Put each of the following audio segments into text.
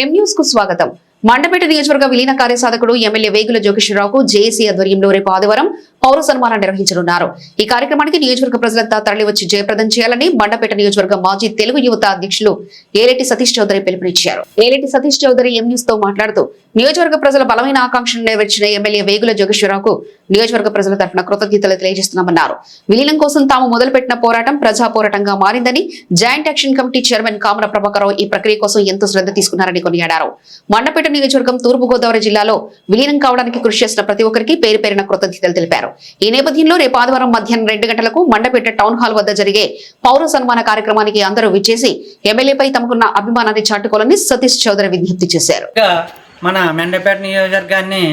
ఎం న్యూస్కు స్వాగతం. మండపేట నియోజకవర్గ విలీన కార్యసాధకుడు ఎమ్మెల్యే వేగుల జోగేశ్వరరావుకు జేఏసీ ఆధ్వర్యంలో రేపు ఆదివారం పౌర సన్మానం నిర్వహించనున్నారు. ఈ కార్యక్రమానికి నియోజకవర్గ ప్రజలంతా తరలివచ్చి జయప్రదం చేయాలని మండపేట నియోజకవర్గ మాజీ తెలుగు యువత అధ్యక్షులు ఏలేటి సతీష్ చౌదరి పిలుపునిచ్చారు. ఏలేటి సతీష్ చౌదరి ఎం న్యూస్తో మాట్లాడుతూ నియోజకవర్గ ప్రజల బలమైన ఆకాంక్షను నెరవేర్చిన ఎమ్మెల్యే వేగుల జోగేశ్వరరావుకు నియోజకవర్గ ప్రజల తరఫున కృతజ్ఞతలు తెలియజేస్తున్నామన్నారు. విలీనం కోసం తాము మొదలుపెట్టిన పోరాటం ప్రజా పోరాటంగా మారిందని జాయింట్ యాక్షన్ కమిటీ చైర్మన్ కామన ప్రభాకరరావు ఈ ప్రక్రియ కోసం ఎంతో శ్రద్ధ తీసుకున్నారని కొనియాడారు. మండపేట నియోజకవర్గం తూర్పుగోదావరి జిల్లాలో విలీనం కావడానికి కృషి చేసిన ప్రతి ఒక్కరికి పేరు పేరిన కృతజ్ఞతలు తెలిపారు. ఈ నేపథ్యంలో రేపు ఆదివారం మధ్యాహ్నం రెండు గంటలకు మండపేట టౌన్ హాల్ వద్ద జరిగే పౌర సన్మాన కార్యక్రమానికి అందరూ విచ్చేసి ఎమ్మెల్యేపై తమకున్న అభిమానాన్ని చాటుకోవాలని సతీష్ చౌదరి విజ్ఞప్తి చేశారు. మన మెండపేట నియోజకవర్గాన్ని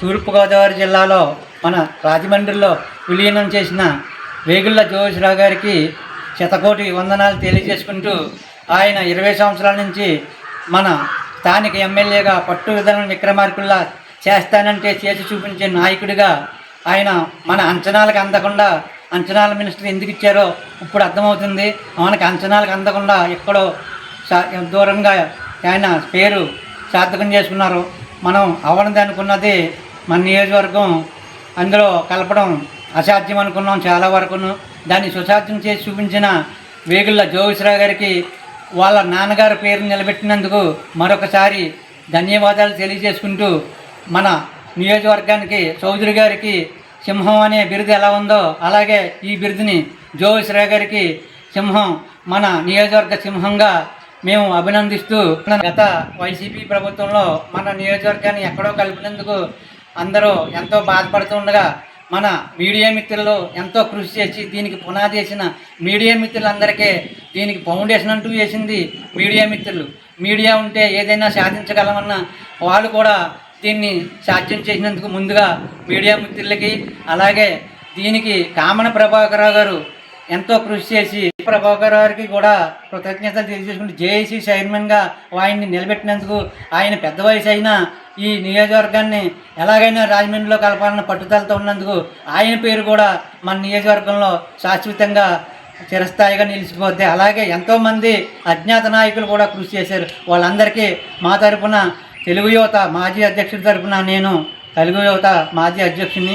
తూర్పుగోదావరి జిల్లాలో మన రాజమండ్రిలో విలీనం చేసిన వేగుళ్ళ జోషిరావు గారికి శతకోటి వందనాలు తెలియజేసుకుంటూ ఆయన ఇరవై సంవత్సరాల నుంచి మన స్థానిక ఎమ్మెల్యేగా పట్టు విధానం విక్రమార్కుల్లా చేస్తానంటే చేసి చూపించే నాయకుడిగా ఆయన మన అంచనాలకు అందకుండా అంచనాల మినిస్టర్ ఎందుకు ఇచ్చారో ఇప్పుడు అర్థమవుతుంది. మనకి అంచనాలకు అందకుండా ఎక్కడో దూరంగా ఆయన పేరు సార్థకం చేసుకున్నారు. మనం అవనది అనుకున్నది మన నియోజకవర్గం అందులో కలపడం అసాధ్యం అనుకున్నాం చాలా వరకును. దాన్ని సుసాధ్యం చేసి చూపించిన వేగుళ్ళ జోగేశ్వరరావు గారికి వాళ్ళ నాన్నగారి పేరు నిలబెట్టినందుకు మరొకసారి ధన్యవాదాలు తెలియజేసుకుంటూ మన నియోజకవర్గానికి చౌదరి గారికి సింహం అనే బిరుదు ఎలా ఉందో అలాగే ఈ బిరుదుని జోశ్రే గారికి సింహం మన నియోజకవర్గ సింహంగా మేము అభినందిస్తూ గత వైసీపీ ప్రభుత్వంలో మన నియోజకవర్గాన్ని ఎక్కడో కలిపినందుకు అందరూ ఎంతో బాధపడుతుండగా మన మీడియా మిత్రులు ఎంతో కృషి చేసి దీనికి పునాది వేసిన మీడియా మిత్రులందరికీ దీనికి ఫౌండేషన్ అంటూ వేసింది మీడియా మిత్రులు. మీడియా ఉంటే ఏదైనా సాధించగలమన్న వాళ్ళు కూడా దీన్ని సాధ్యం చేసినందుకు ముందుగా మీడియా మిత్రులకి అలాగే దీనికి కామన ప్రభాకరరావు గారు ఎంతో కృషి చేసి ప్రభాకర్ గారికి కూడా కృతజ్ఞతలు తెలియజేసుకుంటూ జేఏసీ చైర్మన్గా ఆయన్ని నిలబెట్టినందుకు ఆయన పెద్ద వయసు అయినా ఈ నియోజకవర్గాన్ని ఎలాగైనా రాజమండ్రిలో కలపాలన్న పట్టుదలతో ఉన్నందుకు ఆయన పేరు కూడా మన నియోజకవర్గంలో శాశ్వతంగా చిరస్థాయిగా నిలిచిపోద్ది అలాగే ఎంతోమంది అజ్ఞాత నాయకులు కూడా కృషి చేశారు. వాళ్ళందరికీ మా తరపున తెలుగు యువత మాజీ అధ్యక్షుడి తరపున నేను తెలుగు యువత మాజీ అధ్యక్షుడిని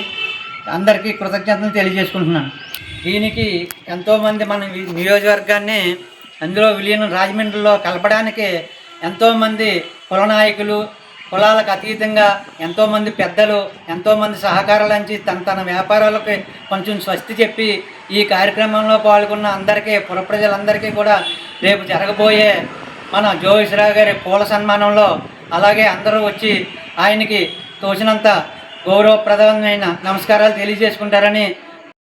అందరికీ కృతజ్ఞతలు తెలియజేసుకుంటున్నాను. దీనికి ఎంతోమంది మన నియోజకవర్గాన్ని అందులో విలీనం రాజమండ్రిలో కలపడానికి ఎంతోమంది కుల నాయకులు కులాలకు అతీతంగా ఎంతోమంది పెద్దలు ఎంతోమంది సహకారాలు అంచి తన తన వ్యాపారాలకు కొంచెం స్వస్తి చెప్పి ఈ కార్యక్రమంలో పాల్గొన్న అందరికీ పుర ప్రజలందరికీ కూడా రేపు జరగబోయే మన జోగేశ్వరరావు గారి పూల సన్మానంలో అలాగే అందరూ వచ్చి ఆయనకి తోచినంత గౌరవప్రదమైన నమస్కారాలు తెలియజేసుకుంటారని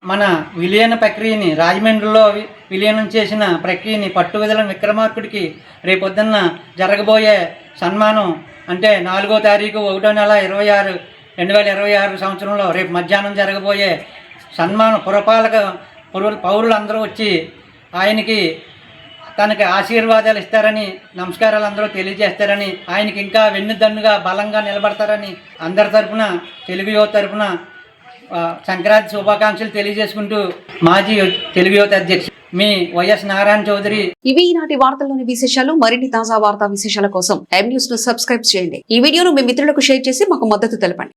మన విలీన ప్రక్రియని రాజమండ్రిలో వి- విలీనం చేసిన ప్రక్రియని పట్టువదల విక్రమార్కుడికి రేపొద్దున్న జరగబోయే సన్మానం అంటే నాలుగో తారీఖు ఒకటో నెల ఇరవై ఆరు రెండు వేల ఇరవై ఆరు సంవత్సరంలో రేపు మధ్యాహ్నం జరగబోయే సన్మానం పురపాలక పౌరులు పౌరులందరూ వచ్చి ఆయనకి తనకి ఆశీర్వాదాలు ఇస్తారని నమస్కారాలు అందరూ తెలియజేస్తారని ఆయనకి ఇంకా వెన్నుదన్నుగా బలంగా నిలబడతారని అందరి తరఫున తెలుగు యువత తరపున సంక్రాంతి శుభాకాంక్షలు తెలియజేసుకుంటూ మాజీ తెలుగు యువత అధ్యక్షుడు మీ వైఎస్ నారాయణ చౌదరి. ఇవి ఈనాటి వార్తల్లోని విశేషాలు మరిన్ని తాజా వార్తా విశేషాల కోసం ఎం న్యూస్ను సబ్స్క్రైబ్ చేయండి. ఈ వీడియోను మీ మిత్రులకు షేర్ చేసి మాకు మద్దతు తెలపండి.